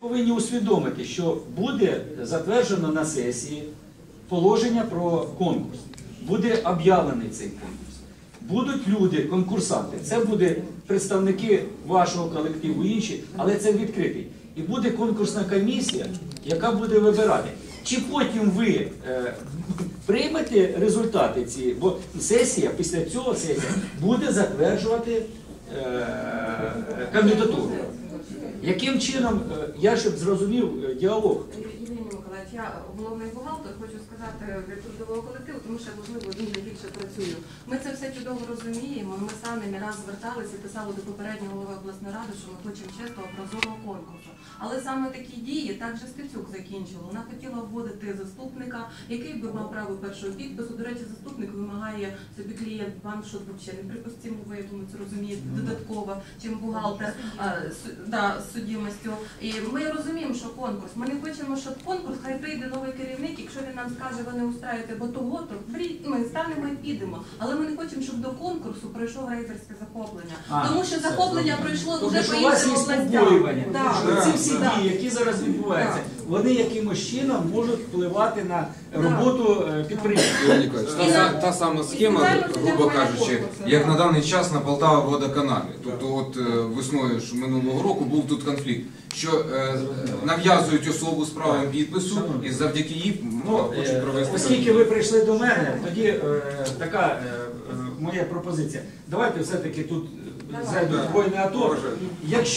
Повинні усвідомити, що буде затверджено на сесії положення про конкурс. Буде об'явлений цей конкурс. Будуть люди, конкурсанти. Це буде представники вашого колективу, інші, але це відкритий. І буде конкурсна комісія, яка буде вибирати. Чи потім ви е, приймете результати ці, бо сесія після цього сесія буде затверджувати е, кандидатуру. Яким чином, е, я щоб зрозумів е, діалог, я головний бухгалтер, хочу сказати від трудового колективу, тому що можливо він більше працюю. Ми це все чудово розуміємо. Ми самі не раз зверталися і писали до попереднього голови обласної ради, що ми хочемо чесного прозорого конкурсу. Але саме такі дії так же Стецюк закінчила. Вона хотіла вводити заступника, який би мав право першого підпису. До речі, заступник вимагає собі клієнт вам, що взагалі неприпустимо, ви я думаю, це розумієте додатково, чим бухгалтер а, с- да, з судимостю. І ми розуміємо, що конкурс. Ми не хочемо, щоб конкурс, хай прийде новий керівник, якщо він нам скаже, ви не устраюєте, бо того, то ми станемо і підемо. Але ми не хочемо, щоб до конкурсу пройшло рейдерське захоплення. А, Тому що захоплення добре. пройшло Тобто, вже по іншим областям. побоювання, Да. ці всі Да. дії, які зараз відбуваються, вони якимось чином можуть впливати на роботу е, підприємства. Та, та сама схема, грубо кажучи, як да. на даний час на Полтава водоканалі. Тобто, от е, весною ж минулого року був тут конфлікт, що е, нав'язують особу з правом підпису, і завдяки їй Ну, хочуть е, провести. оскільки ви прийшли до мене, тоді е, така е, е, моя пропозиція. Давайте все-таки тут зайду Давай. зайдуть Да. АТО. Якщо